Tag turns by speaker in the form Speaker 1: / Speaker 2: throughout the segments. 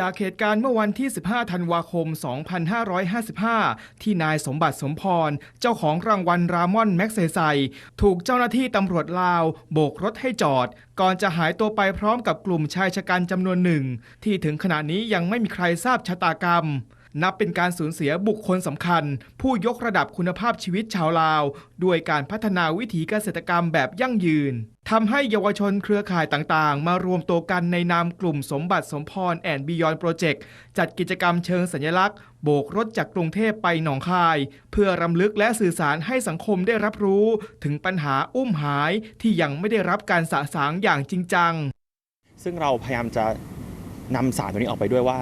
Speaker 1: จากเหตุการณ์เมื่อวันที่ 15 ธันวาคม 2555 ที่นายสมบัติสมพร เจ้าของรางวัลรามอนแม็กเซไซ ถูกเจ้าหน้าที่ตำรวจลาว โบกรถให้จอด ก่อนจะหายตัวไปพร้อมกับกลุ่มชายชะกันจำนวนหนึ่ง ที่ถึงขณะนี้ยังไม่มีใครทราบชะตากรรม นับเป็นการสูญเสียบุคคลสำคัญ ผู้ยกระดับคุณภาพชีวิตชาวลาว ด้วยการพัฒนาวิถีเกษตรกรรมแบบยั่งยืนทำให้เยาวชนเครือข่ายต่างๆ มารวมตัวกันในนามกลุ่มสมบัติสมพรแอนบิยอนโปรเจกต์จัดกิจกรรมเชิงสัญลักษณ์ โบกรถจากกรุงเทพไปหนองคาย เพื่อรำลึกและสื่อสารให้สังคมได้รับรู้ ถึงปัญหาอุ้มหายที่ยังไม่ได้รับการสะสางอย่างจริงจัง
Speaker 2: ซึ่งเราพยายามจะนำสารตัวนี้ออกไปด้วยว่า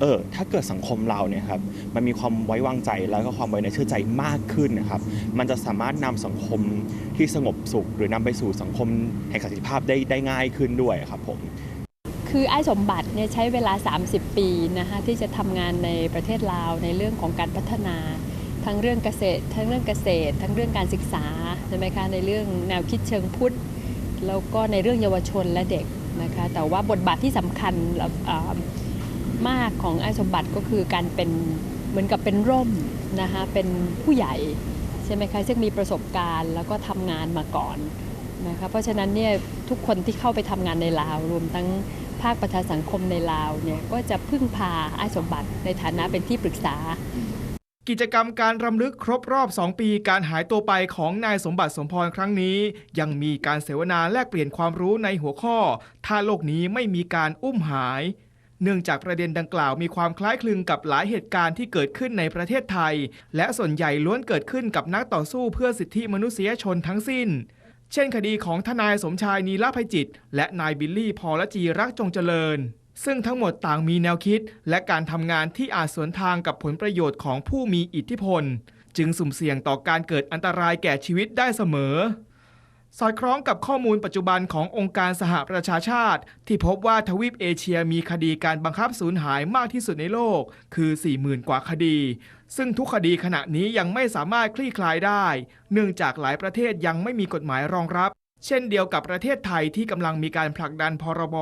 Speaker 2: เออถ้าเกิดสังคมเราเนี่ยครับมันมีความไว้วางใจแล้วก็ความไว้เนื้อเชื่อใจมากขึ้นนะครับมันจะสามารถนำสังคมที่สงบสุข หรือนำไปสู่สังคมแห่งสันติภาพได้ได้ง่ายขึ้นด้วยครับผม
Speaker 3: คือไอ้สมบัติเนี่ยใช้เวลา 30 ปีนะคะที่จะทำงานในประเทศลาวในเรื่องของการพัฒนา ทั้งเรื่องเกษตร ทั้งเรื่องเกษตร ทั้งเรื่องการศึกษาใช่ไหมคะในเรื่องแนวคิดเชิงพุทธแล้วก็ในเรื่องเยาวชนและเด็กนะคะแต่ว่าบทบาทที่สำคัญแล้วอ่า มากของไอ้สมบัติก็คือการเป็นเหมือนกับเป็นร่มนะคะเป็นผู้ใหญ่ใช่ไหมคะซึ่งมีประสบการณ์แล้วก็ทำงานมาก่อนนะคะเพราะฉะนั้นเนี่ยทุกคนที่เข้าไปทำงานในลาว รวมทั้งภาคประชาสังคมในลาวเนี่ยก็จะพึ่งพาไอ้สมบัติในฐานะเป็นที่ปรึกษา
Speaker 1: กิจกรรมการรำลึกครบรอบ 2 ปีการหายตัวไปของนายสมบัติสมพรครั้งนี้ ยังมีการเสวนาแลกเปลี่ยนความรู้ในหัวข้อ ถ้าโลกนี้ไม่มีการอุ้มหาย เนื่องจากประเด็นดังกล่าวมีความคล้ายคลึงกับหลายเหตุการณ์ที่เกิดขึ้นในประเทศไทย และส่วนใหญ่ล้วนเกิดขึ้นกับนักต่อสู้เพื่อสิทธิมนุษยชนทั้งสิ้น เช่นคดีของทนายสมชายนีลาภัยจิต และนายบิลลี่พอลจีรักจงเจริญ ซึ่งทั้งหมดต่างมีแนวคิด และการทำงานที่อาจสวนทางกับผลประโยชน์ของผู้มีอิทธิพล จึงสุ่มเสี่ยงต่อการเกิดอันตรายแก่ชีวิตได้เสมอ สอดคล้องกับข้อมูลปัจจุบันขององค์การสหประชาชาติ ที่พบว่าทวีปเอเชียมีคดีการบังคับสูญหายมากที่สุดในโลก คือ 40,000 กว่าคดี ซึ่งทุกคดีขณะนี้ยังไม่สามารถคลี่คลายได้ เนื่องจากหลายประเทศยังไม่มีกฎหมายรองรับ เช่นเดียวกับประเทศไทยที่กำลังมีการผลักดันพรบ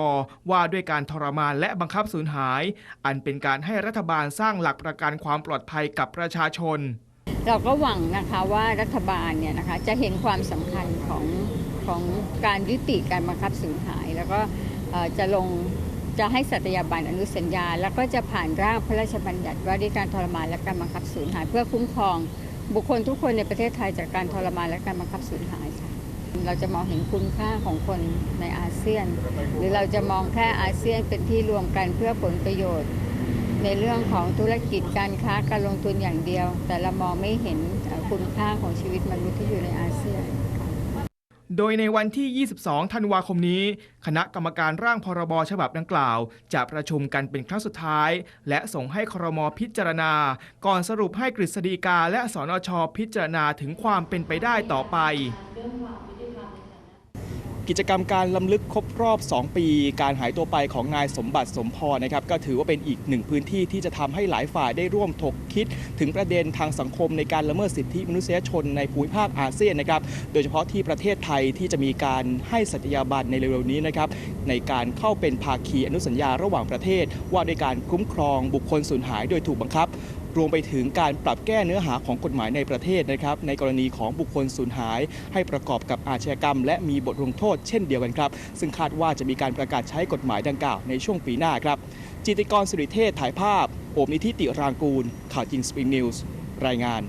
Speaker 1: ว่าด้วยการทรมานและบังคับสูญหาย อันเป็นการให้รัฐบาลสร้างหลักประกันความปลอดภัยกับประชาชน
Speaker 4: เราก็หวังนะคะว่ารัฐบาลเนี่ยนะคะจะเห็นความสำคัญของของการยุติการบังคับสูญหาย แล้วก็จะลงจะให้สัตยาบันอนุสัญญา แล้วก็จะผ่านร่างพระราชบัญญัติว่าด้วยการทรมานและการบังคับสูญหาย เพื่อคุ้มครองบุคคลทุกคนในประเทศไทยจากการทรมานและการบังคับสูญหายค่ะเราจะมองเห็นคุณค่าของคนในอาเซียน หรือเราจะมองแค่อาเซียนเป็นที่รวมกันเพื่อผลประโยชน์ ในเรื่องของธุรกิจการค้าการลงทุนอย่างเดียว แต่เรามองไม่เห็นคุณค่าของชีวิตมนุษย์ที่อยู่ในอาเซียน
Speaker 1: โดยในวันที่ 22 ธันวาคมนี้ คณะกรรมการร่างพรบฉบับดังกล่าว จะประชุมกันเป็นครั้งสุดท้าย และส่งให้ครมพิจารณา ก่อนสรุปให้กฤษฎีกาและสนชพิจารณาถึงความเป็นไปได้ต่อไป
Speaker 2: กิจกรรมการลำลึกครบรอบ 2 ปี การหายตัวไปของนายสมบัติสมพรนะครับก็ถือว่าเป็นอีกหนึ่งพื้นที่ที่จะทำให้หลายฝ่ายได้ร่วมถกคิด ถึงประเด็นทางสังคมในการละเมิดสิทธิมนุษยชนในภูมิภาคอาเซียนนะครับโดยเฉพาะที่ประเทศไทยที่จะมีการให้สัตยาบันในเร็วๆนี้นะครับในการเข้าเป็นภาคีอนุสัญญาระหว่างประเทศ ว่าด้วยการคุ้มครองบุคคลสูญหายโดยถูกบังคับ รวมไปถึงการปรับแก้เนื้อหาของกฎหมายในประเทศนะครับ ในกรณีของบุคคลสูญหาย ให้ประกอบกับอาชญากรรม และมีบทลงโทษเช่นเดียวกันครับ ซึ่งคาดว่าจะมีการประกาศใช้กฎหมายดังกล่าวในช่วงปีหน้าครับ จิติกรสุริเทศถ่ายภาพ โอมนิธิติรางกูล ข่าวจริงสปริงนิวส์รายงาน